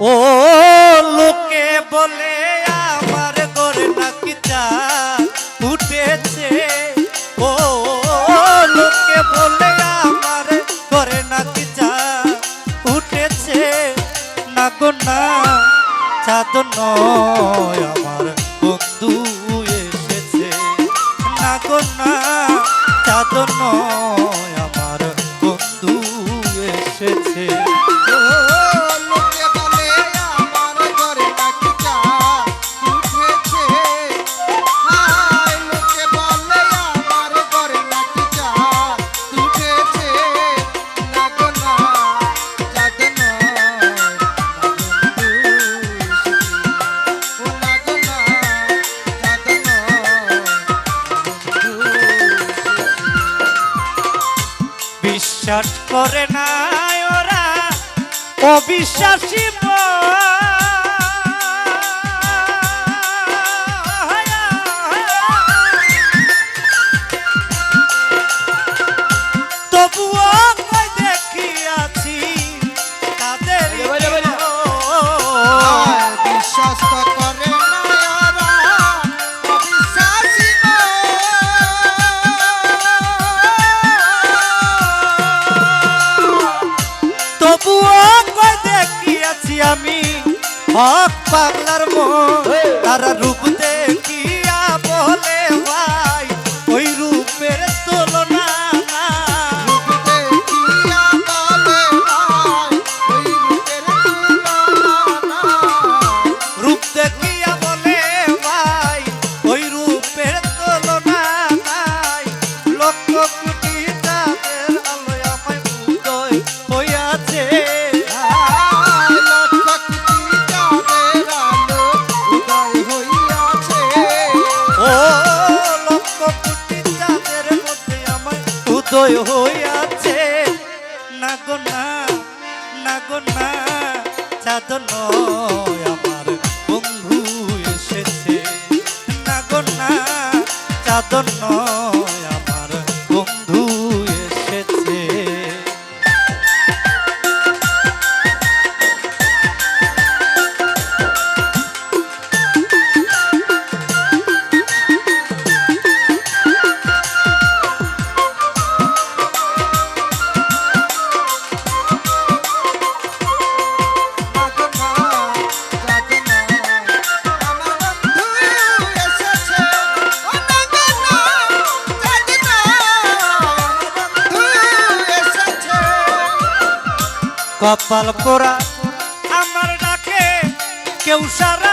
ও লোকে বলে, আমার গড়ে নাকি উঠেছে। ও লোকে বলে, আমার গড়ে নাকি উঠেছে। না গো, না, চাঁদ নয়, আমার বন্ধু এসেছে। না গো, না, চাঁদ নয়, আমার বন্ধু এসেছে। বিশ্বাস করে না ওরা। অবিশ্বাসী হক পাগলার মন হ্যাঁ। তারা রূপ উদয় হইয়াছে। না গো না না গো না চাদন আমার বন্ধু এসেছে। না গো না কপাল পোড়া আমার ডাকে কেউ সারা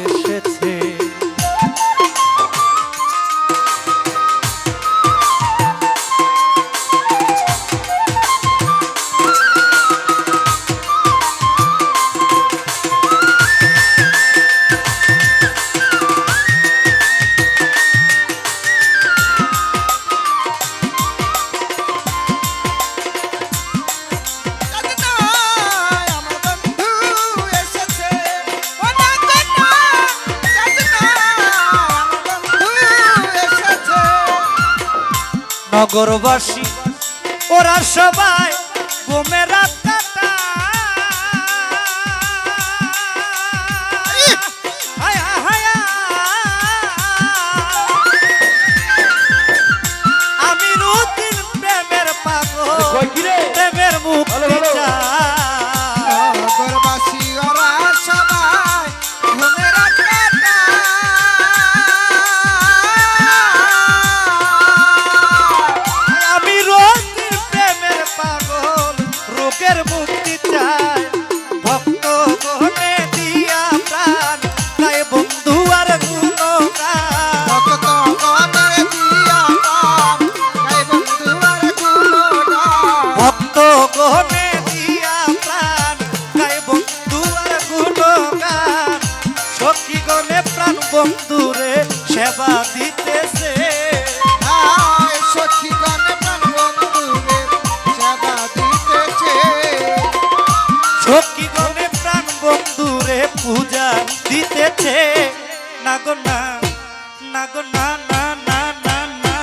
নগরবাসী ওরা সবাই বোমেরা দিয়া প্রাণ গুণগান সখী প্রাণ বন্ধুরে সেবা দিতেছে। সখী গণে প্রাণ বন্ধুরে সেবা দিতেছে। সখী গণে প্রাণ বন্ধুরে পূজা দিতেছে। না গো না না না না না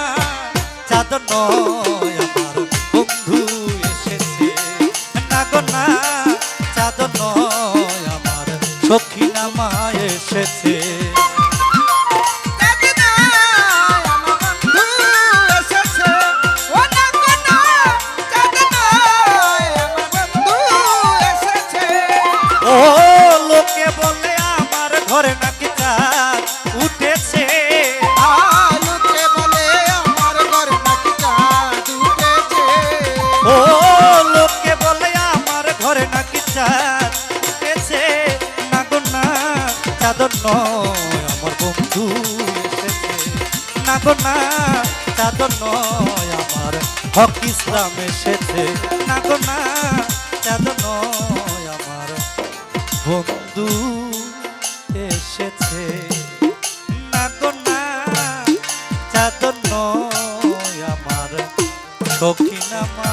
আমার বন্ধু এসেছে না গো না চাঁদর নয় আমার। হক ইসলাম এসেছে। না গো না চাঁদর নয় আমার। বন্ধু এসেছে। না গো না চাঁদর নয় আমার। সখিনা মা